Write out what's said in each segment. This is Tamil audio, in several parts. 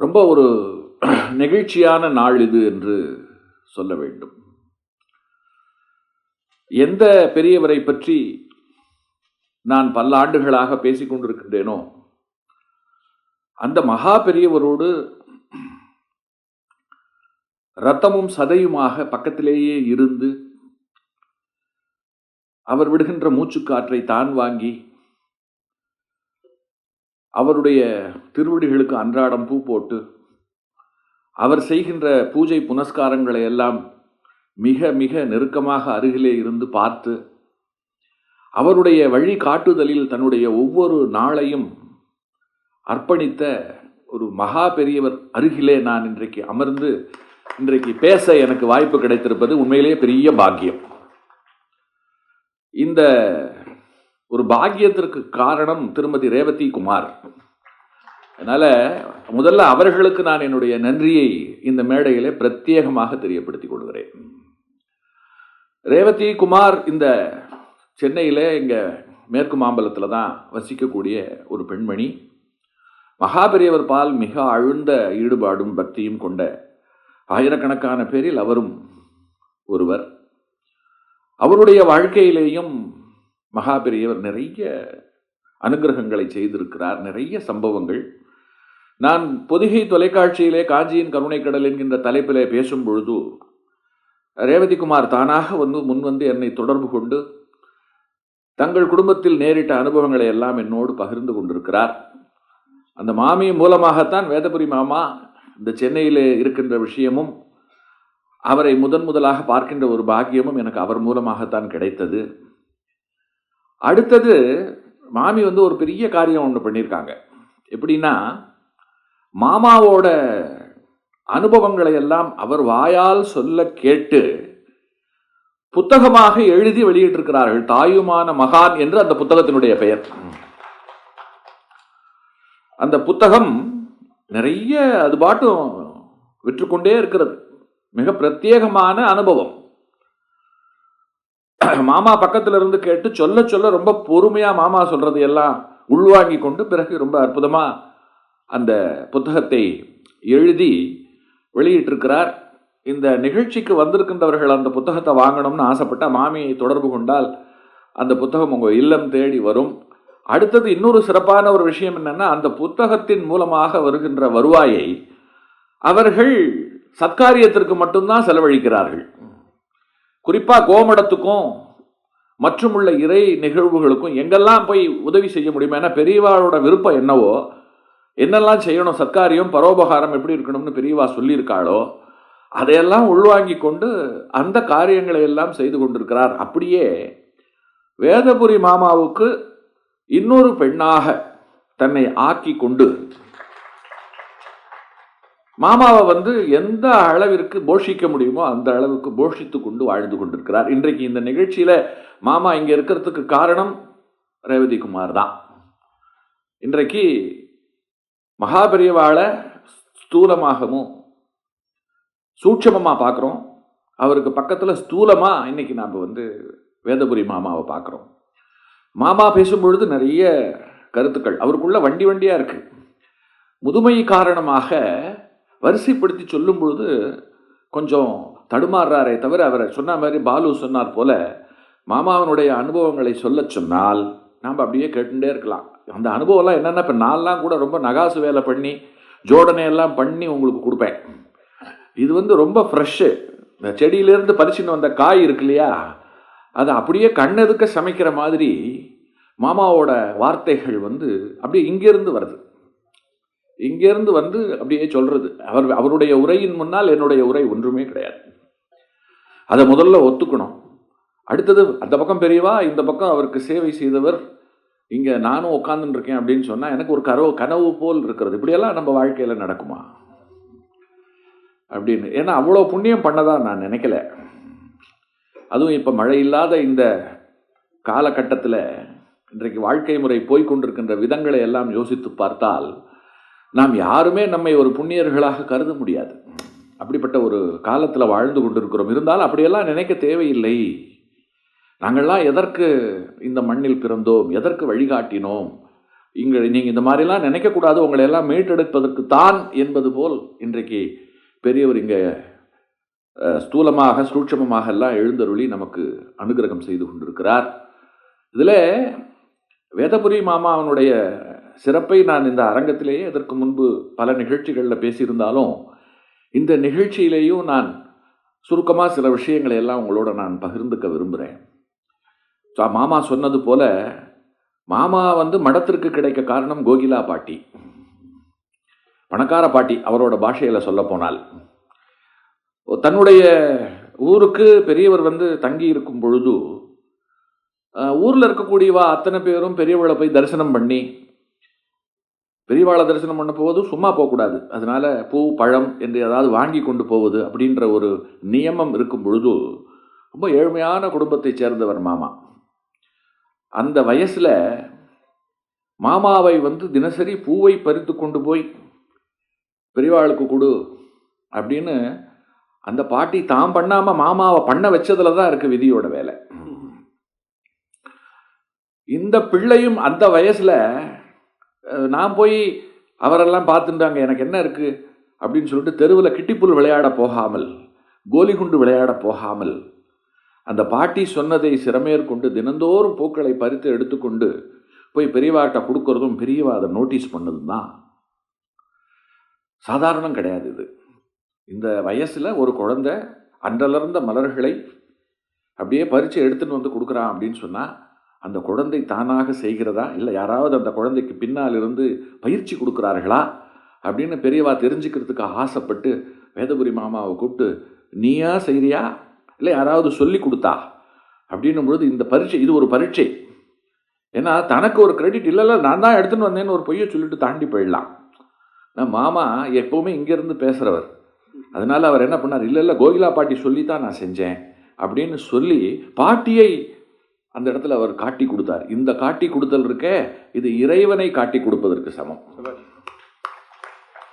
ரொம்ப ஒரு நெகிழ்ச்சியான நாள் இது என்று சொல்ல வேண்டும். எந்த பெரியவரை பற்றி நான் பல ஆண்டுகளாக பேசிக்கொண்டிருக்கின்றேனோ அந்த மகா பெரியவரோடு ரத்தமும் சதையுமாக பக்கத்திலேயே இருந்து அவர் விடுகின்ற மூச்சுக்காற்றை தான் வாங்கி அவருடைய திருவடிகளுக்கு அன்றாடம் பூ போட்டு அவர் செய்கின்ற பூஜை புனஸ்காரங்களை எல்லாம் மிக மிக நெருக்கமாக அருகிலே இருந்து பார்த்து அவருடைய வழி காட்டுதலில் தன்னுடைய ஒவ்வொரு நாளையும் அர்ப்பணித்த ஒரு மகா பெரியவர் அருகிலே நான் இன்றைக்கு அமர்ந்து இன்றைக்கு பேச எனக்கு வாய்ப்பு கிடைத்திருப்பது உண்மையிலேயே பெரிய பாக்கியம். இந்த ஒரு பாக்கியத்திற்கு காரணம் திருமதி ரேவதி குமார். அதனால் முதல்ல அவர்களுக்கு நான் என்னுடைய நன்றியை இந்த மேடையிலே பிரத்யேகமாக தெரியப்படுத்திக் கொள்கிறேன். ரேவதி குமார் இந்த சென்னையில் இங்கே மேற்கு மாம்பலத்தில் தான் வசிக்கக்கூடிய ஒரு பெண்மணி. மகாபெரியவர் பால் மிக ஆழ்ந்த ஈடுபாடும் பக்தியும் கொண்ட ஆயிரக்கணக்கான பேரில் அவரும் ஒருவர். அவருடைய வாழ்க்கையிலேயும் மகா பெரியவர் நிறைய அனுகிரகங்களை செய்திருக்கிறார் நிறைய சம்பவங்கள். நான் பொதிகை தொலைக்காட்சியிலே காஞ்சியின் கருணைக்கடல் என்கின்ற தலைப்பிலே பேசும் பொழுது ரேவதிகுமார் தானாக வந்து முன்வந்து என்னை தொடர்பு கொண்டு தங்கள் குடும்பத்தில் நேரிட்ட அனுபவங்களை எல்லாம் என்னோடு பகிர்ந்து கொண்டிருக்கிறார். அந்த மாமி மூலமாகத்தான் வேதபுரி மாமா இந்த சென்னையில் இருக்கின்ற விஷயமும் அவரை முதன் முதலாக பார்க்கின்ற ஒரு பாக்கியமும் எனக்கு அவர் மூலமாகத்தான் கிடைத்தது. அடுத்தது மாமி வந்து ஒரு பெரிய காரியம் ஒன்று பண்ணியிருக்காங்க எப்படின்னா மாமாவோட அனுபவங்களை எல்லாம் அவர் வாயால் சொல்ல கேட்டு புத்தகமாக எழுதி வெளியிட்டிருக்கிறார்கள் தாயுமான மகான் என்று அந்த புத்தகத்தினுடைய பெயர். அந்த புத்தகம் நிறைய அது பாட்டும் விற்றுக்கொண்டே இருக்கிறது. மிக பிரத்யேகமான அனுபவம். மாமா பக்கத்துல இருந்து கேட்டு சொல்ல சொல்ல ரொம்ப பொறுமையா மாமா சொல்றது எல்லாம் உள்வாங்கி கொண்டு பிறகு ரொம்ப அற்புதமா அந்த புத்தகத்தை எழுதி வெளியிட்டிருக்கிறார். இந்த நிகழ்ச்சிக்கு வந்திருக்கின்றவர்கள் அந்த புத்தகத்தை வாங்கணும்னு ஆசைப்பட்ட மாமியை தொடர்பு கொண்டால் அந்த புத்தகம் உங்கள் இல்லம் தேடி வரும். அடுத்தது இன்னொரு சிறப்பான ஒரு விஷயம் என்னென்னா அந்த புத்தகத்தின் மூலமாக வருகின்ற வருவாயை அவர்கள் சத்காரியத்திற்கு மட்டும்தான் செலவழிக்கிறார்கள். குறிப்பாக கோமடத்துக்கும் மற்றும் உள்ள இறை நிகழ்வுகளுக்கும் எங்கெல்லாம் போய் உதவி செய்ய முடியுமா? ஏன்னா பெரியவாளோட விருப்பம் என்னவோ என்னெல்லாம் செய்யணும் சர்க்காரியம் பரோபகாரம் எப்படி இருக்கணும்னு பெரியவா சொல்லியிருக்காளோ அதையெல்லாம் உள்வாங்கி கொண்டு அந்த காரியங்களை எல்லாம் செய்து கொண்டிருக்கிறார். அப்படியே வேதபுரி மாமாவுக்கு இன்னொரு பெண்ணாக தன்னை ஆக்கி கொண்டு மாமாவை வந்து எந்த அளவிற்கு போஷிக்க முடியுமோ அந்த அளவுக்கு போஷித்து கொண்டு வாழ்ந்து கொண்டிருக்கிறார். இன்றைக்கு இந்த நிகழ்ச்சியில் மாமா இங்கே இருக்கிறதுக்கு காரணம் ரேவதி குமார் தான். இன்றைக்கு மகாபெரியவாளை ஸ்தூலமாகவும் சூட்சமமாக பார்க்குறோம். அவருக்கு பக்கத்தில் ஸ்தூலமாக இன்றைக்கி நாம் வந்து வேதபுரி மாமாவை பார்க்குறோம். மாமா பேசும்பொழுது நிறைய கருத்துக்கள். அவருக்குள்ள வண்டி வண்டியாக இருக்குது முதுமை காரணமாக வரிசைப்படுத்தி சொல்லும் பொழுது கொஞ்சம் தடுமாறுறாரே தவிர அவரை சொன்ன மாதிரி பாலு சொன்னார் போல மாமாவனுடைய அனுபவங்களை சொல்ல சொன்னால் நாம் அப்படியே கேட்டுட்டே இருக்கலாம். அந்த அனுபவம்லாம் என்னென்னா இப்போ நான்லாம் கூட ரொம்ப நகாசு வேலை பண்ணி ஜோடனை எல்லாம் பண்ணி உங்களுக்கு கொடுப்பேன். இது வந்து ரொம்ப ஃப்ரெஷ்ஷு இந்த செடியிலேருந்து பறிச்சுன்னு வந்த காய் இருக்கு இல்லையா? அதை அப்படியே கண்ணெதுக்க சமைக்கிற மாதிரி மாமாவோட வார்த்தைகள் வந்து அப்படியே இங்கேருந்து வருது. இங்கேருந்து வந்து அப்படியே சொல்றது. அவர் அவருடைய உரையின் முன்னால் என்னுடைய உரை ஒன்றுமே கிடையாது. அதை முதல்ல ஒத்துக்கணும். அடுத்தது அந்த பக்கம் பெரியவா இந்த பக்கம் அவருக்கு சேவை செய்தவர் இங்கே நானும் உட்காந்துருக்கேன் அப்படின்னு சொன்னால் எனக்கு ஒரு கனவு கனவு போல் இருக்கிறது. இப்படியெல்லாம் நம்ம வாழ்க்கையில் நடக்குமா? அப்படின்னு. ஏன்னா அவ்வளோ புண்ணியம் பண்ணதா நான் நினைக்கல. அதுவும் இப்போ மழை இல்லாத இந்த காலகட்டத்தில் இன்றைக்கு வாழ்க்கை முறை போய்கொண்டிருக்கின்ற விதங்களை எல்லாம் யோசித்து பார்த்தால் நாம் யாருமே நம்மை ஒரு புண்ணியர்களாக கருத முடியாது. அப்படிப்பட்ட ஒரு காலத்தில் வாழ்ந்து கொண்டிருக்கிறோம். இருந்தாலும் அப்படியெல்லாம் நினைக்க தேவையில்லை. நாங்கள்லாம் எதற்கு இந்த மண்ணில் பிறந்தோம்? எதற்கு வழிகாட்டினோம்? இங்கே நீங்கள் இந்த மாதிரிலாம் நினைக்கக்கூடாது. உங்களை எல்லாம் மீட்டெடுப்பதற்கு தான் என்பது போல் இன்றைக்கு பெரியவர் இங்கே ஸ்தூலமாக சூட்சமமாக எல்லாம் எழுந்தருளி நமக்கு அனுகிரகம் செய்து கொண்டிருக்கிறார். இதில் வேதபுரி மாமாவனுடைய சிறப்பை நான் இந்த அரங்கத்திலேயே இதற்கு முன்பு பல நிகழ்ச்சிகளில் பேசியிருந்தாலும் இந்த நிகழ்ச்சியிலேயும் நான் சுருக்கமாக சில விஷயங்களை எல்லாம் உங்களோட நான் பகிர்ந்துக்க விரும்புகிறேன் ஸோ மாமா சொன்னது போல மாமா வந்து மடத்திற்கு கிடைக்க காரணம் கோகிலா பாட்டி. பணக்கார பாட்டி அவரோட பாஷையில் சொல்ல போனால். தன்னுடைய ஊருக்கு பெரியவர் வந்து தங்கி இருக்கும் பொழுது ஊரில் இருக்கக்கூடியவா அத்தனை பேரும் பெரியவளை போய் தரிசனம் பண்ணி பெரியவாளை தரிசனம் பண்ண போவது சும்மா போகக்கூடாது. அதனால் பூ பழம் என்று ஏதாவது வாங்கி கொண்டு போவது அப்படின்ற ஒரு நியமம் இருக்கும் பொழுது ரொம்ப ஏழ்மையான குடும்பத்தைச் சேர்ந்தவர் மாமா. அந்த வயசில் மாமாவை வந்து தினசரி பூவை பறித்து கொண்டு போய் பெரியவாளுக்கு கொடு அப்படின்னு அந்த பாட்டி தான் பண்ணாமல் மாமாவை பண்ண வச்சதில் தான் இருக்குது விதியோட வேலை. இந்த பிள்ளையும் அந்த வயசில் நான் போய் அவரெல்லாம் பார்த்துட்டாங்க எனக்கு என்ன இருக்குது அப்படின்னு சொல்லிட்டு தெருவில் கிட்டிப்புல் விளையாட போகாமல் கோலிகுண்டு விளையாட போகாமல் அந்த பாட்டி சொன்னதை சிறமேற்கொண்டு தினந்தோறும் பூக்களை பறித்து எடுத்துக்கொண்டு போய் பெரியவாட்ட கொடுக்கறதும் பெரியவா அதை நோட்டீஸ் பண்ணதும் தான். சாதாரணம் கிடையாது இது. இந்த வயசில் ஒரு குழந்தை அன்றலர்ந்த மலர்களை அப்படியே பறித்து எடுத்துன்னு வந்து கொடுக்குறான் அப்படின்னு சொன்னால் அந்த குழந்தை தானாக செய்கிறதா? இல்லை யாராவது அந்த குழந்தைக்கு பின்னால் இருந்து பயிற்சி கொடுக்குறார்களா? அப்படின்னு பெரியவா தெரிஞ்சுக்கிறதுக்கு ஆசைப்பட்டு வேதபுரி மாமாவை கூப்பிட்டு நீயா செய்கிறியா இல்லை யாராவது சொல்லி கொடுத்தா? அப்படின்னும் பொழுது இந்த பரீட்சை இது ஒரு பரீட்சை. ஏன்னா தனக்கு ஒரு கிரெடிட் இல்லைல்ல நான் தான் எடுத்துன்னு வந்தேன்னு ஒரு பொய்யை சொல்லிட்டு தாண்டி போயிடலாம். நான் மாமா எப்போவுமே இங்கேருந்து பேசுகிறவர் அதனால் அவர் என்ன பண்ணார் இல்லை இல்லை கோகிலா பாட்டி சொல்லி தான் நான் செஞ்சேன். அப்படின்னு சொல்லி பாட்டியை அந்த இடத்துல அவர் காட்டி கொடுத்தார். இந்த காட்டி கொடுத்தல் இருக்கே இது இறைவனை காட்டி கொடுப்பதற்கு சமம்.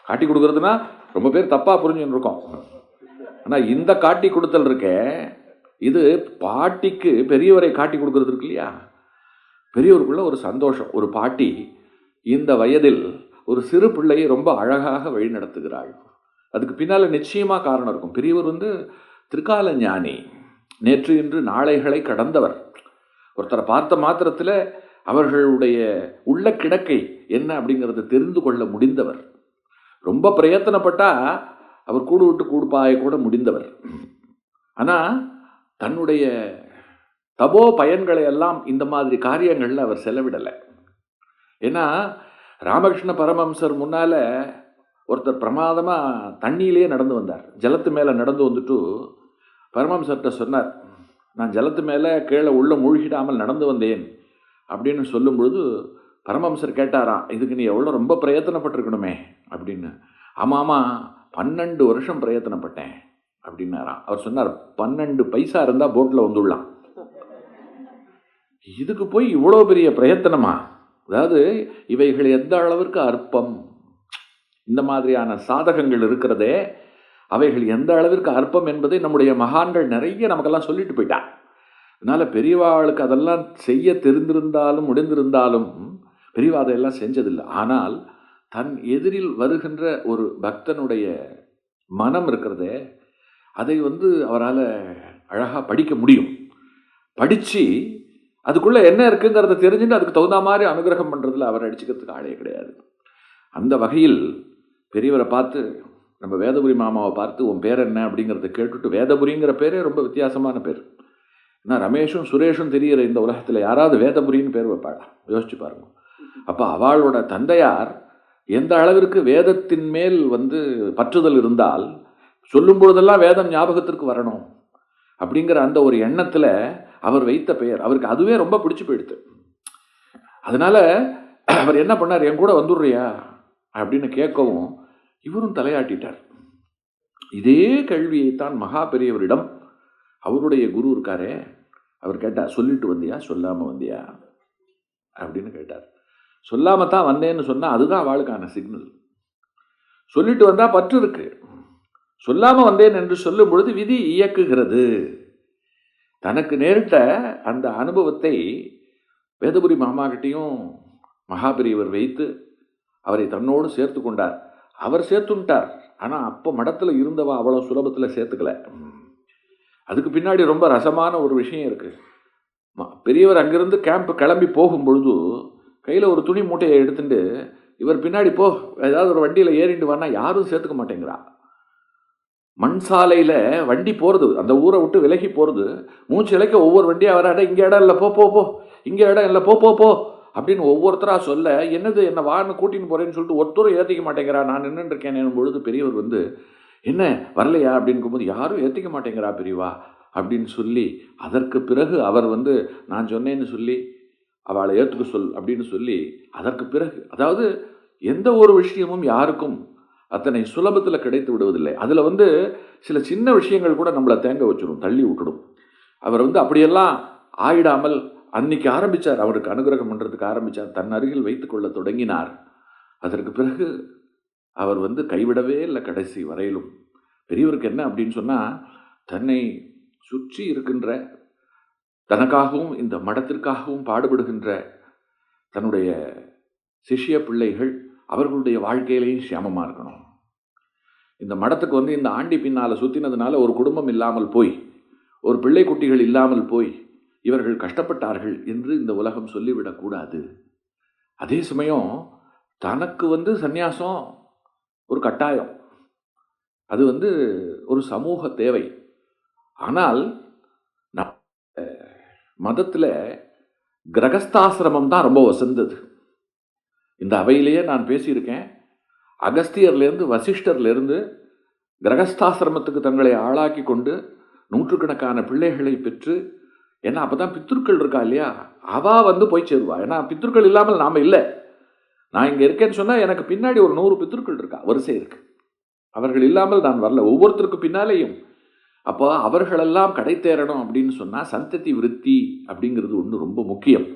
காட்டி கொடுக்கறதுனா ரொம்ப பேர் தப்பாக புரிஞ்சுன்னு இருக்கோம். ஆனால் இந்த காட்டி கொடுத்தல் இருக்கே இது பாட்டிக்கு பெரியவரை காட்டி கொடுக்கறது இருக்கு இல்லையா? பெரியவருக்குள்ள ஒரு சந்தோஷம். ஒரு பாட்டி இந்த வயதில் ஒரு சிறு பிள்ளையை ரொம்ப அழகாக வழிநடத்துகிறாள் அதுக்கு பின்னால் நிச்சயமாக காரணம் இருக்கும். பெரியவர் வந்து திருக்கால ஞானி நேற்று இன்று நாளைகளை கடந்தவர். ஒருத்தரை பார்த்த மாத்திரத்தில் அவர்களுடைய உள்ள கிடக்கை என்ன அப்படிங்கிறத தெரிந்து கொள்ள முடிந்தவர். ரொம்ப பிரயத்தனப்பட்டால் அவர் கூடு விட்டு கூடுப்பாய கூட முடிந்தவர். ஆனால் தன்னுடைய தபோ பயன்களை எல்லாம் இந்த மாதிரி காரியங்களில் அவர் செலவிடலை. ஏன்னா ராமகிருஷ்ண பரமஹம்சர் முன்னால ஒருத்தர் பிரமாதமாக தண்ணியிலேயே நடந்து வந்தார். ஜலத்து மேலே நடந்து வந்துட்டு பரமம்சர்கிட்ட சொன்னார் நான் ஜலத்து மேலே கீழே உள்ளே மூழ்கிடாமல் நடந்து வந்தேன் அப்படின்னு சொல்லும் பொழுது பரமஹம்சர் கேட்டாராம் இதுக்கு நீ எவ்வளோ ரொம்ப பிரயத்தனப்பட்டிருக்கணுமே அப்படின்னு. ஆமாம் ஆமாம் பன்னெண்டு வருஷம் பிரயத்தனப்பட்டேன் அப்படின்னாராம். அவர் சொன்னார் பன்னெண்டு பைசா இருந்தால் போட்டில் வந்துடலாம். இதுக்கு போய் இவ்வளோ பெரிய பிரயத்தனமா? அதாவது இவைகள் எந்த அளவிற்கு அற்பம்? இந்த மாதிரியான சாதகங்கள் இருக்கிறதே அவைகள் எந்த அளவிற்கு அற்பம் என்பதை நம்முடைய மகான்கள் நிறைய நமக்கெல்லாம் சொல்லிட்டு போயிட்டான் அதனால் பெரியவாளுக்கு அதெல்லாம் செய்ய தெரிந்திருந்தாலும் முடிந்திருந்தாலும் பெரியவா அதையெல்லாம் செஞ்சதில்லை. ஆனால் தன் எதிரில் வருகின்ற ஒரு பக்தனுடைய மனம் இருக்கிறதே அதை வந்து அவரால் அழகாக படிக்க முடியும். படித்து அதுக்குள்ளே என்ன இருக்குங்கிறத தெரிஞ்சுட்டு அதுக்கு தகுந்த மாதிரி அனுகிரகம் பண்ணுறதுல அவர் அடிச்சுக்கிறதுக்கு ஆளே கிடையாது. அந்த வகையில் பெரியவரை பார்த்து நம்ம வேதபுரி மாமாவை பார்த்து உன் பேர் என்ன? அப்படிங்கிறத கேட்டுட்டு வேதபுரிங்கிற பேரே ரொம்ப வித்தியாசமான பேர். ஏன்னா ரமேஷும் சுரேஷும் தெரிகிற இந்த உலகத்தில் யாராவது வேதபுரின்னு பேர் வைப்பாளா? யோசிச்சு பாருங்க. அப்போ அவளோட தந்தையார் எந்த அளவிற்கு வேதத்தின் மேல் வந்து பற்றுதல் இருந்தால் சொல்லும் பொழுதெல்லாம் வேதம் ஞாபகத்திற்கு வரணும் அப்படிங்கிற அந்த ஒரு எண்ணத்தில் அவர் வைத்த பெயர். அவருக்கு அதுவே ரொம்ப பிடிச்சி போயிடுது. அதனால அவர் என்ன பண்ணார்? என் கூட வந்துடுறியா? அப்படின்னு கேட்கவும் இவரும் தலையாட்டிட்டார். இதே கேள்வியைத்தான் மகா பெரியவரிடம் அவருடைய குரு இருக்காரே அவர் கேட்டார் சொல்லிட்டு வந்தியா? சொல்லாமல் வந்தியா? அப்படின்னு கேட்டார். சொல்லாமல் தான் வந்தேன்னு சொன்னால் அதுதான் வாழ்க்கான சிக்னல் சொல்லிட்டு வந்தால் பற்று இருக்கு. சொல்லாமல் வந்தேன் என்று சொல்லும் பொழுது விதி இயக்குகிறது. தனக்கு நேரிட்ட அந்த அனுபவத்தை வேதபுரி மாமாகிட்டையும் மகாபெரியவர் வைத்து அவரை தன்னோடு சேர்த்து கொண்டார். அவர் சேர்த்துன்ட்டார் ஆனால் அப்போ மடத்தில் இருந்தவா அவ்வளோ சுலபத்தில் சேர்த்துக்கல. அதுக்கு பின்னாடி ரொம்ப ரசமான ஒரு விஷயம் இருக்குது பெரியவர் அங்கேருந்து கேம்ப் கிளம்பி போகும் பொழுது கையில் ஒரு துணி மூட்டையை எடுத்துட்டு இவர் பின்னாடி போ ஏதாவது ஒரு வண்டியில் ஏறிட்டு வரனா யாரும் சேர்த்துக்க மாட்டேங்கிறா. மண் சாலையில் வண்டி போகிறது அந்த ஊரை விட்டு விலகி போகிறது மூச்சு இலைக்க ஒவ்வொரு வண்டியாக வராட இங்கே இடம் இல்லை போ போ போ இங்கே இடம் இல்லை போ போ போ. அப்படின்னு ஒவ்வொருத்தராக சொல்ல என்னது என்ன வான்னு கூட்டின்னு போகிறேன்னு சொல்லிட்டு ஒருத்தரும் ஏற்றிக்க மாட்டேங்கிறா. நான் நின்றுருக்கேன் இருக்கேன். பொழுது பெரியவர் வந்து என்ன வரலையா? அப்படின்னு போது யாரும் ஏற்றிக்க மாட்டேங்கிறா பெரியவா அப்படின்னு சொல்லி அதற்கு பிறகு அவர் வந்து நான் சொன்னேன்னு சொல்லி அவளை ஏற்றுக்க சொல் அப்படின்னு சொல்லி அதற்கு பிறகு அதாவது எந்த ஒரு விஷயமும் யாருக்கும் அத்தனை சுலபத்தில் கிடைத்து விடுவதில்லை. அதில் வந்து சில சின்ன விஷயங்கள் கூட நம்மளை தேங்க வச்சிடும் தள்ளி விட்டுடும். அவர் வந்து அப்படியெல்லாம் ஆயிடாமல் அன்னைக்கு ஆரம்பித்தார் அவருக்கு அனுகிரகம் பண்ணுறதுக்கு ஆரம்பித்தார் தன் அருகில் வைத்துக்கொள்ள தொடங்கினார். அதற்கு பிறகு அவர் வந்து கைவிடவே இல்லை கடைசி வரையிலும். பெரியவருக்கு என்ன அப்படின்னு சொன்னால் தன்னை சுற்றி இருக்கின்ற தனக்காகவும் இந்த மடத்திற்காகவும் பாடுபடுகின்ற தன்னுடைய சிஷிய பிள்ளைகள் அவர்களுடைய வாழ்க்கையிலையும் சிரமமாக இருக்கணும். இந்த மடத்துக்கு வந்து இந்த ஆண்டி பின்னால் சுற்றினதுனால ஒரு குடும்பம் இல்லாமல் போய் ஒரு பிள்ளை குட்டிகள் இல்லாமல் போய் இவர்கள் கஷ்டப்பட்டார்கள் என்று இந்த உலகம் சொல்லிவிடக்கூடாது அதே சமயம் தனக்கு வந்து சந்நியாசம் ஒரு கட்டாயம். அது வந்து ஒரு சமூக தேவை. ஆனால் மதத்தில் கிரகஸ்தாசிரமம் தான் ரொம்ப வசந்தது. இந்த அவையிலேயே நான் பேசியிருக்கேன். அகஸ்தியர்லேருந்து வசிஷ்டர்லேருந்து கிரகஸ்தாசிரமத்துக்கு தங்களை ஆளாக்கி கொண்டு நூற்றுக்கணக்கான பிள்ளைகளை பெற்று ஏன்னா அப்போ தான் பித்துருக்கள் இருக்கா இல்லையா? அவா வந்து போய் சேருவா. ஏன்னா பித்துருக்கள் இல்லாமல் நாம் இல்லை. நான் இங்கே இருக்கேன்னு சொன்னால் எனக்கு பின்னாடி ஒரு நூறு பித்திருக்கள் இருக்கா? வரிசை இருக்கு. அவர்கள் இல்லாமல் நான் வரல. ஒவ்வொருத்தருக்கு பின்னாலேயும். அப்போ அவர்களெல்லாம் கடை தேரணும் அப்படின்னு சொன்னால் சந்ததி விருத்தி அப்படிங்கிறது ஒன்று ரொம்ப முக்கியம்.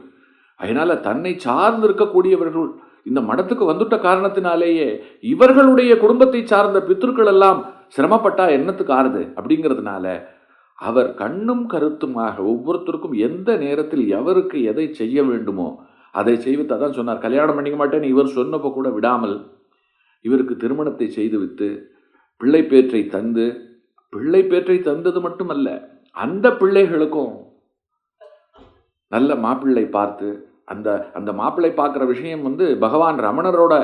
அதனால் தன்னை சார்ந்து இருக்கக்கூடியவர்கள் இந்த மடத்துக்கு வந்துட்ட காரணத்தினாலேயே இவர்களுடைய குடும்பத்தை சார்ந்த பித்திருக்கள் எல்லாம் சிரமப்பட்டா என்னத்துக்கு ஆறுது? அப்படிங்கிறதுனால அவர் கண்ணும் கருத்துமாக ஒவ்வொருத்தருக்கும் எந்த நேரத்தில் எவருக்கு எதை செய்ய வேண்டுமோ அதை செய்வித்து அதான் சொன்னார் கல்யாணம் பண்ணிக்க மாட்டேன்னு இவர் சொன்னப்போ கூட விடாமல் இவருக்கு திருமணத்தை செய்துவித்து பிள்ளை பேற்றை தந்து பிள்ளை பேற்றை தந்தது மட்டுமல்ல அந்த பிள்ளைகளுக்கும் நல்ல மாப்பிள்ளை பார்த்து அந்த அந்த மாப்பிள்ளை பார்க்குற விஷயம் வந்து பகவான் ரமணரோட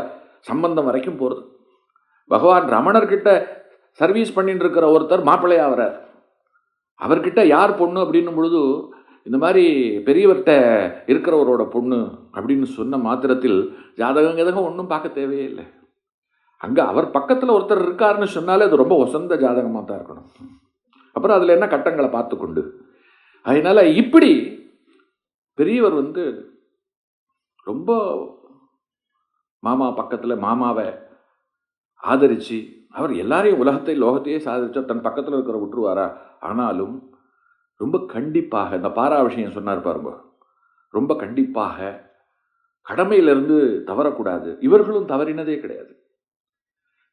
சம்பந்தம் வரைக்கும் போகிறது பகவான் ரமணர்கிட்ட சர்வீஸ் பண்ணிட்டு இருக்கிற ஒருத்தர் மாப்பிள்ளையாகிறார் அவர்கிட்ட யார் பொண்ணு அப்படின்னும் பொழுது இந்த மாதிரி பெரியவர்கிட்ட இருக்கிறவரோட பொண்ணு அப்படின்னு சொன்ன மாத்திரத்தில் ஜாதகம் எதகம் ஒன்றும் பார்க்க தேவையே இல்லை. அங்கே அவர் பக்கத்தில் ஒருத்தர் இருக்காருன்னு சொன்னாலே அது ரொம்ப வசந்த ஜாதகமாக தான் இருக்கணும். அப்புறம் அதில் என்ன கட்டங்களை பார்த்து கொண்டு அதனால் இப்படி பெரியவர் வந்து ரொம்ப மாமா பக்கத்தில் மாமாவை ஆதரித்து அவர் எல்லாரையும் உலகத்தை லோகத்தையே சாதிச்சா தன் பக்கத்தில் இருக்கிற விட்டுருவாரா? ஆனாலும் ரொம்ப கண்டிப்பாக இந்த பாரா விஷயம் சொன்னார் பாருங்க. ரொம்ப கண்டிப்பாக கடமையிலிருந்து தவறக்கூடாது. இவர்களும் தவறினதே கிடையாது.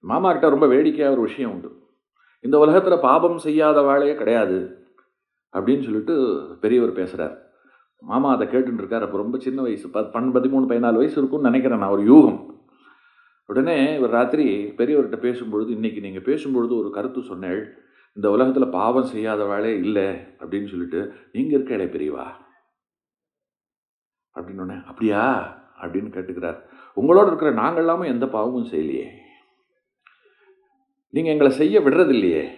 மாமாக்கிட்ட ரொம்ப வேடிக்கையாக ஒரு விஷயம் உண்டு. இந்த உலகத்தில் பாபம் செய்யாத வேலையே கிடையாது அப்படின்னு சொல்லிட்டு பெரியவர் பேசுகிறார் மாமா அதை கேட்டுருக்கார் அப்போ ரொம்ப சின்ன வயசு பத் பன் பதிமூணு பதினாலு வயசு இருக்கும்னு நினைக்கிறேன் நான். ஒரு யூகம். உடனே இவர் ராத்திரி பெரியவர்கிட்ட பேசும்பொழுது இன்றைக்கி நீங்கள் பேசும்பொழுது ஒரு கருத்து சொன்னேள். இந்த உலகத்தில் பாவம் செய்யாத இல்லை அப்படின்னு சொல்லிட்டு நீங்கள் இருக்க பெரியவா? அப்படின்னு அப்படியா? அப்படின்னு கேட்டுக்கிறார். உங்களோட இருக்கிற நாங்கள் எந்த பாவமும் செய்யலையே. நீங்கள் எங்களை செய்ய விடுறதில்லையே.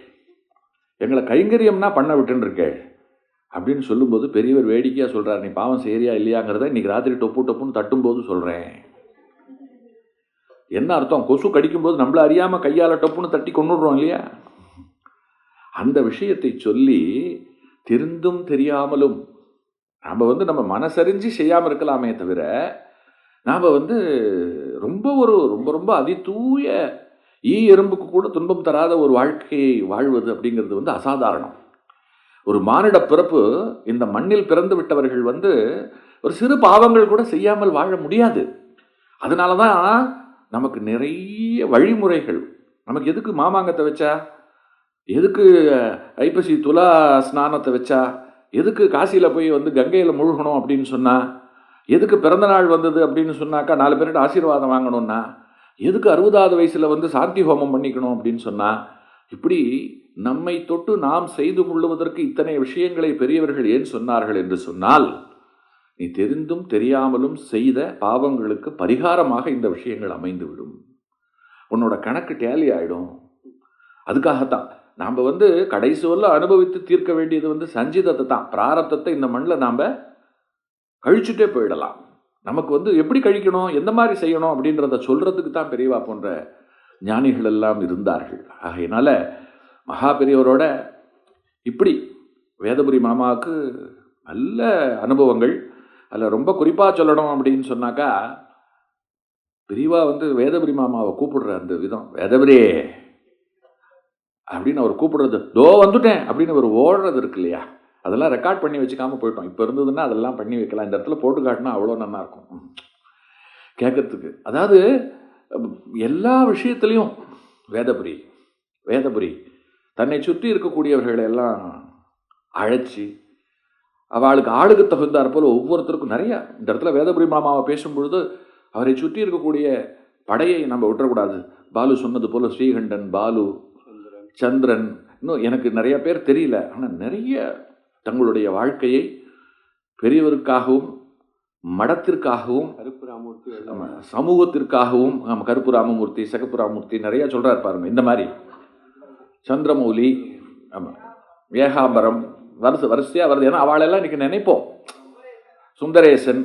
எங்களை கைங்கரியம்னா பண்ண விட்டுருக்கே அப்படின்னு சொல்லும்போது பெரியவர் வேடிக்கையாக சொல்கிறார் நீ பாவம் செய்யறியா இல்லையாங்கிறத இன்றைக்கி ராத்திரி டொப்பு டொப்புன்னு தட்டும்போது சொல்கிறேன் என்ன அர்த்தம்? கொசு கடிக்கும்போது நம்மளை அறியாமல் கையால் டப்புன்னு தட்டி கொண்டுடுறோம் இல்லையா? அந்த விஷயத்தை சொல்லி தெரிந்தும் தெரியாமலும் நாம் வந்து நம்ம மனசறிஞ்சு செய்யாமல் இருக்கலாமே தவிர நாம் வந்து ரொம்ப ஒரு ரொம்ப ரொம்ப அதிதூய ஈ எறும்புக்கு கூட துன்பம் தராத ஒரு வாழ்க்கையை வாழ்வது அப்படிங்கிறது வந்து அசாதாரணம். ஒரு மானிட பிறப்பு இந்த மண்ணில் பிறந்து விட்டவர்கள் வந்து ஒரு சிறு பாவங்கள் கூட செய்யாமல் வாழ முடியாது. அதனால தான் நமக்கு நிறைய வழிமுறைகள். நமக்கு எதுக்கு மாமாங்கத்தை வச்சா? எதுக்கு ஐப்பசி துலா ஸ்நானத்தை வச்சா? எதுக்கு காசியில் போய் வந்து கங்கையில் முழுகணும் அப்படின்னு சொன்னால் எதுக்கு பிறந்தநாள் வந்தது அப்படின்னு சொன்னாக்கா நாலு பேர்கிட்ட ஆசீர்வாதம் வாங்கணும்னா? எதுக்கு அறுபதாவது வயசில் வந்து சாந்தி ஹோமம் பண்ணிக்கணும் அப்படின்னு சொன்னால் இப்படி நம்மை தொட்டு நாம் செய்து கொள்ளுவதற்கு இத்தனை விஷயங்களை பெரியவர்கள் ஏன் சொன்னார்கள் என்று சொன்னால் நீ தெரிந்தும் தெரியாமலும் செய்த பாவங்களுக்கு பரிகாரமாக இந்த விஷயங்கள் அமைந்துவிடும். உன்னோட கணக்கு டேலி ஆகிடும் அதுக்காகத்தான். நாம் வந்து கடைசி வரல அனுபவித்து தீர்க்க வேண்டியது வந்து சஞ்சிதத்தை தான். பிராரத்தத்தை இந்த மண்ணில் நாம் கழிச்சுட்டே போயிடலாம். நமக்கு வந்து எப்படி கழிக்கணும் எந்த மாதிரி செய்யணும் அப்படின்றத சொல்கிறதுக்கு தான் பெரியவா போன்ற ஞானிகள் எல்லாம் இருந்தார்கள். ஆகையினால மகா பெரியவரோட இப்படி வேதபுரி மாமாவுக்கு நல்ல அனுபவங்கள் அதில் ரொம்ப குறிப்பாக சொல்லணும் அப்படின்னு சொன்னாக்கா பிரிவாக வந்து வேதபுரி மாமாவை கூப்பிடுற அந்த விதம். வேதபுரி அப்படின்னு அவர் கூப்பிடுறது தோ வந்துட்டேன் அப்படின்னு அவர் ஓடுறது இருக்கு இல்லையா? அதெல்லாம் ரெக்கார்ட் பண்ணி வச்சுக்காமல் போயிட்டோம். இப்போ இருந்ததுன்னா அதெல்லாம் பண்ணி வைக்கலாம். இந்த இடத்துல போட்டு காட்டினா அவ்வளோ நல்லாயிருக்கும் கேட்கறதுக்கு. அதாவது எல்லா விஷயத்துலையும் வேதபுரி வேதபுரி தன்னை சுற்றி இருக்கக்கூடியவர்களை எல்லாம் அழைச்சி அவளுக்கு ஆளுக்கு தகுந்தாற் போல் ஒவ்வொருத்தருக்கும் நிறைய. இந்த இடத்துல வேதபுரி மாமாவை பேசும்பொழுது அவரை சுற்றி இருக்கக்கூடிய படையை நம்ம விட்டுறக்கூடாது. பாலு சொன்னது போல ஸ்ரீகண்டன் பாலு சந்திரன் இன்னும் எனக்கு நிறைய பேர் தெரியல. ஆனால் நிறைய தங்களுடைய வாழ்க்கையை பெரியவருக்காகவும் மடத்திற்காகவும் கருப்பு ராமூர்த்தி நம்ம சமூகத்திற்காகவும் நம்ம கருப்பு ராமமூர்த்தி சிகப்பு ராமமூர்த்தி நிறைய சொல்றாரு பாருங்க இந்த மாதிரி. சந்திரமௌலி ஆமாம் ஏகாம்பரம் வருஷ வரிசையாக வருது. ஏன்னா அவளெல்லாம் இன்னைக்கு நினைப்போம் சுந்தரேசன்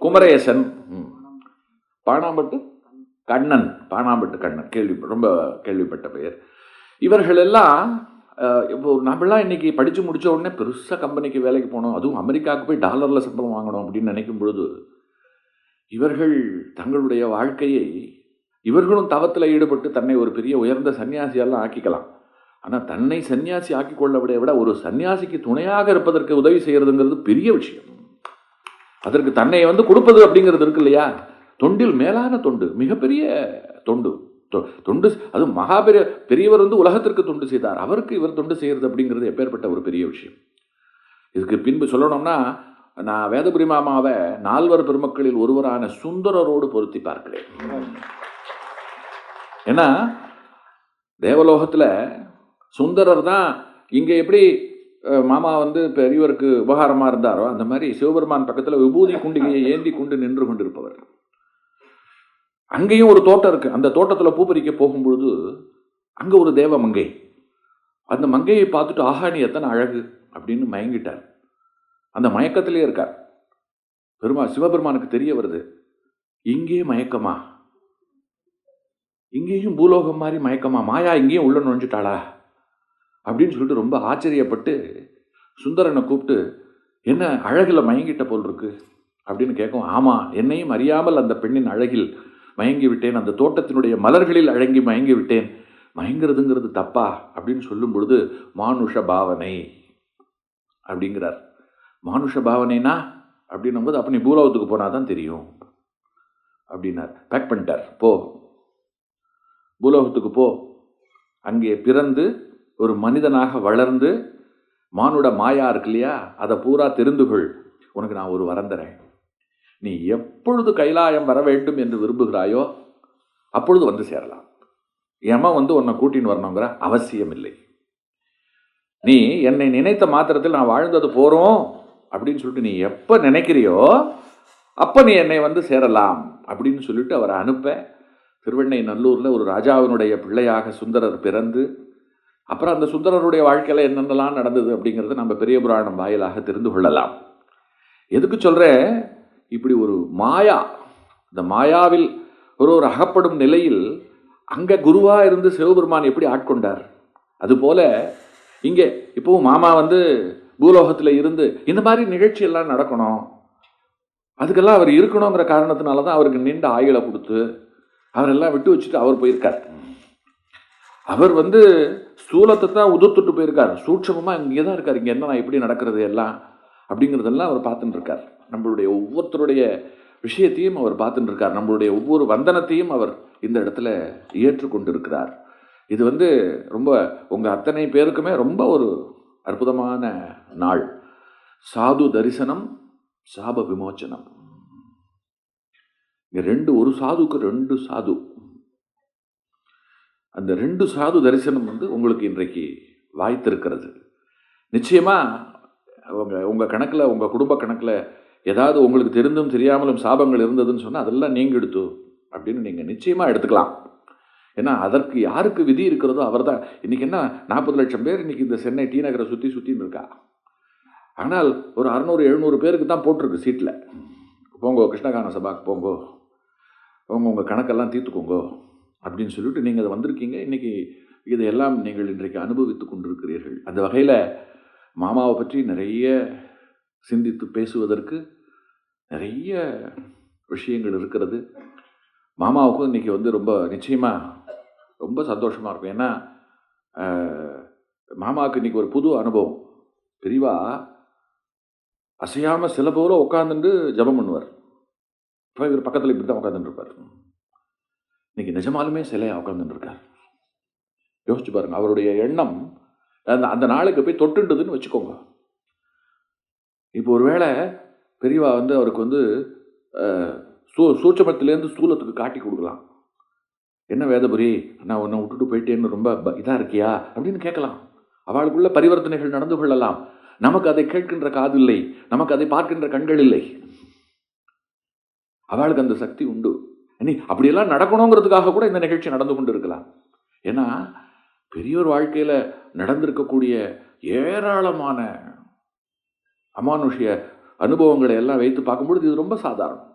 குமரேசன். பாணாம்பட்டு கண்ணன் பாணாம்பட்டு கண்ணன். கேள்வி ரொம்ப கேள்விப்பட்ட பெயர். இவர்கள் எல்லாம் அஹ், இப்போ நம்மளாம் இன்னைக்கு படித்து முடிச்ச உடனே பெருசாக கம்பெனிக்கு வேலைக்கு போகணும் அதுவும் அமெரிக்காவுக்கு போய் டாலரில் சம்பளம் வாங்கணும் அப்படின்னு நினைக்கும் பொழுது இவர்கள் தங்களுடைய வாழ்க்கையை இவர்களும் தவத்தில் ஈடுபட்டு தன்னை ஒரு பெரிய உயர்ந்த சன்னியாசியெல்லாம் ஆக்கிக்கலாம். ஆனால் தன்னை சன்னியாசி ஆக்கிக்கொள்ள விட ஒரு சன்னியாசிக்கு துணையாக இருப்பதற்கு உதவி செய்கிறதுங்கிறது பெரிய விஷயம். அதற்கு தன்னை வந்து கொடுப்பது அப்படிங்கிறது இருக்கு இல்லையா? தொண்டில் மேலான தொண்டு மிகப்பெரிய தொண்டு. தொ- தொண்டு அது மகாபெரிய பெரியவர் வந்து உலகத்திற்கு தொண்டு செய்தார். அவருக்கு இவர் தொண்டு செய்கிறது அப்படிங்கிறது எப்பேற்பட்ட ஒரு பெரிய விஷயம். இதுக்கு பின்பு சொல்லணும்னா நான் வேதபுரி மாமாவை நால்வர் பெருமக்களில் ஒருவரான சுந்தரரோடு பொருத்தி பார்க்கிறேன். ஏன்னா தேவலோகத்தில் சுந்தரர் தான் இங்கே எப்படி மாமா வந்து பெரியவருக்கு உபகாரமாக இருந்தாரோ அந்த மாதிரி சிவபெருமான் பக்கத்தில் விபூதி குண்டிகையை ஏந்தி கொண்டு நின்று கொண்டிருப்பவர். அங்கேயும் ஒரு தோட்டம் இருக்குது அந்த தோட்டத்தில் பூ பறிக்க போகும்பொழுது அங்கே ஒரு தேவ மங்கை. அந்த மங்கையை பார்த்துட்டு ஆஹா நீ எத்தனை அழகு! அப்படின்னு மயங்கிட்டார். அந்த மயக்கத்திலே இருக்கார். பெருமா சிவபெருமானுக்கு தெரிய வருது. இங்கே மயக்கமா? இங்கேயும் பூலோகம் மாதிரி மயக்கமா? மாயா இங்கேயும் உள்ள நுழைஞ்சிட்டாளா? அப்படின்னு சொல்லிட்டு ரொம்ப ஆச்சரியப்பட்டு சுந்தரனை கூப்பிட்டு என்ன அழகில் மயங்கிட்ட போல் இருக்கு? அப்படின்னு கேட்கும் ஆமாம் என்னையும் அறியாமல் அந்த பெண்ணின் அழகில் மயங்கி விட்டேன். அந்த தோட்டத்தினுடைய மலர்களில் அழங்கி மயங்கி விட்டேன். மயங்கிறதுங்கிறது தப்பா? அப்படின்னு சொல்லும் பொழுது மானுஷ பாவனை. அப்படிங்கிறார். மானுஷ பாவனைனா? அப்படின்னும்போது அப்போ நீ பூலோகத்துக்கு போனால் தான் தெரியும். அப்படின்னார். பேக் பண்ணிட்டார். போ. பூலோகத்துக்கு போ. அங்கே பிறந்து ஒரு மனிதனாக வளர்ந்து மானுட மாயா இருக்கு இல்லையா? அதை பூரா தெரிந்து கொள் உனக்கு நான் ஒரு வரம் தரேன். நீ எப்பொழுது கைலாயம் வர வேண்டும் என்று விரும்புகிறாயோ அப்பொழுது வந்து சேரலாம். யம வந்து உன்னை கூட்டின்னு வரணுங்கிற அவசியம் இல்லை நீ என்னை நினைத்த மாத்திரத்தில் நான் வாழ்ந்தது போகிறோம் அப்படின்னு சொல்லிட்டு நீ எப்போ நினைக்கிறியோ அப்போ நீ என்னை வந்து சேரலாம் அப்படின்னு சொல்லிட்டு அவரை அனுப்ப. திருவெண்ணை நல்லூரில் ஒரு ராஜாவினுடைய பிள்ளையாக சுந்தரர் பிறந்து அப்புறம் அந்த சுந்தரருடைய வாழ்க்கையில் என்னென்னலாம் நடந்தது அப்படிங்கிறத நம்ம பெரிய புராணம் வாயிலாக தெரிந்து கொள்ளலாம். எதுக்கு சொல்கிறேன் இப்படி ஒரு மாயா இந்த மாயாவில் ஒரு ஒரு அகப்படும் நிலையில் அங்கே குருவாக இருந்து சிவபெருமான் எப்படி ஆட்கொண்டார்? அதுபோல் இங்கே இப்போவும் மாமா வந்து பூலோகத்தில் இருந்து இந்த மாதிரி நிகழ்ச்சியெல்லாம் நடக்கணும். அதுக்கெல்லாம் அவர் இருக்கணுங்கிற காரணத்தினால தான் அவருக்கு நீண்ட ஆயுளை கொடுத்து அவரெல்லாம் விட்டு வச்சுட்டு அவர் போயிருக்கார். அவர் வந்து ஸ்தூலத்தை தான் உதிர்த்துட்டு போயிருக்கார். சூட்சமமாக இங்கே தான் இருக்கார். இங்கே என்ன எப்படி நடக்கிறது எல்லாம்? அப்படிங்கிறதெல்லாம் அவர் பார்த்துட்டு இருக்கார் நம்மளுடைய ஒவ்வொருத்தருடைய விஷயத்தையும் அவர் பார்த்துட்டு இருக்கார் நம்மளுடைய ஒவ்வொரு வந்தனத்தையும் அவர் இந்த இடத்துல ஏற்றுக்கொண்டு இருக்கிறார் இது வந்து ரொம்ப உங்கள் அத்தனை பேருக்குமே ரொம்ப ஒரு அற்புதமான நாள். சாது தரிசனம் சாப விமோச்சனம். இங்கே ரெண்டு ஒரு சாதுக்கு ரெண்டு சாது. அந்த ரெண்டு சாது தரிசனம் வந்து உங்களுக்கு இன்றைக்கு வாய்த்திருக்கிறது. நிச்சயமாக உங்கள் உங்கள் கணக்கில் உங்கள் குடும்ப கணக்கில் ஏதாவது உங்களுக்கு தெரிந்தும் தெரியாமலும் சாபங்கள் இருந்ததுன்னு சொன்னால் அதெல்லாம் நீங்க எடுத்து அப்படின்னு நீங்கள் நிச்சயமாக எடுத்துக்கலாம். ஏன்னா அதற்கு யாருக்கு விதி இருக்கிறதோ அவர்தான். இன்றைக்கி என்ன நாற்பது லட்சம் பேர் இன்னைக்கு இந்த சென்னை டி நகரை சுற்றி சுற்றின்னு இருக்கா? ஆனால் ஒரு அறநூறு எழுநூறு பேருக்கு தான் போட்டிருக்கு சீட்டில் போங்கோ கிருஷ்ணகான சபாக்கு போங்கோ. அவங்க உங்கள் கணக்கெல்லாம் தீர்த்துக்கோங்கோ. அப்படின்னு சொல்லிட்டு நீங்கள் அதை வந்திருக்கீங்க. இன்னைக்கு இதையெல்லாம் நீங்கள் இன்றைக்கு அனுபவித்து கொண்டிருக்கிறீர்கள். அந்த வகையில் மாமாவை பற்றி நிறைய சிந்தித்து பேசுவதற்கு நிறைய விஷயங்கள் இருக்கிறது. மாமாவுக்கும் இன்னைக்கு வந்து ரொம்ப நிச்சயமாக ரொம்ப சந்தோஷமாக இருக்கும். ஏன்னா மாமாவுக்கு இன்றைக்கி ஒரு புது அனுபவம். பெரியவா அசையாமல் சில போல உட்காந்துட்டு ஜெபம் பண்ணுவார். இப்போ இவர் பக்கத்தில் இப்படி தான் உட்காந்துட்டு இருப்பார். இன்னைக்கு நிஜமாலுமே சிலையாக உட்காந்துருக்கார் யோசிச்சு பாருங்க அவருடைய எண்ணம் அந்த அந்த நாளுக்கு போய் தொட்டுண்டுதுன்னு வச்சுக்கோங்க. இப்போ ஒருவேளை பெரியவா வந்து அவருக்கு வந்து சூ சூட்சமத்திலேருந்து ஸ்தூலத்துக்கு காட்டி கொடுக்கலாம். என்ன வேதபுரி நான் உன்னை விட்டுட்டு போயிட்டேன்னு ரொம்ப இதாக இருக்கியா? அப்படின்னு கேட்கலாம். அவளுக்குள்ள பரிவர்த்தனைகள் நடந்து கொள்ளலாம். நமக்கு அதை கேட்கின்ற காது இல்லை. நமக்கு அதை பார்க்கின்ற கண்கள் இல்லை. அவளுக்கு அந்த சக்தி உண்டு. அப்படியெல்லாம் நடக்கணுங்கிறதுக்காக கூட இந்த நிகழ்ச்சி நடந்து கொண்டு இருக்கலாம் ஏன்னா பெரியோர் வாழ்க்கையில் நடந்திருக்கக்கூடிய ஏராளமான அமானுஷ்ய அனுபவங்களை எல்லாம் வைத்து பார்க்கும்பொழுது இது ரொம்ப சாதாரணம்.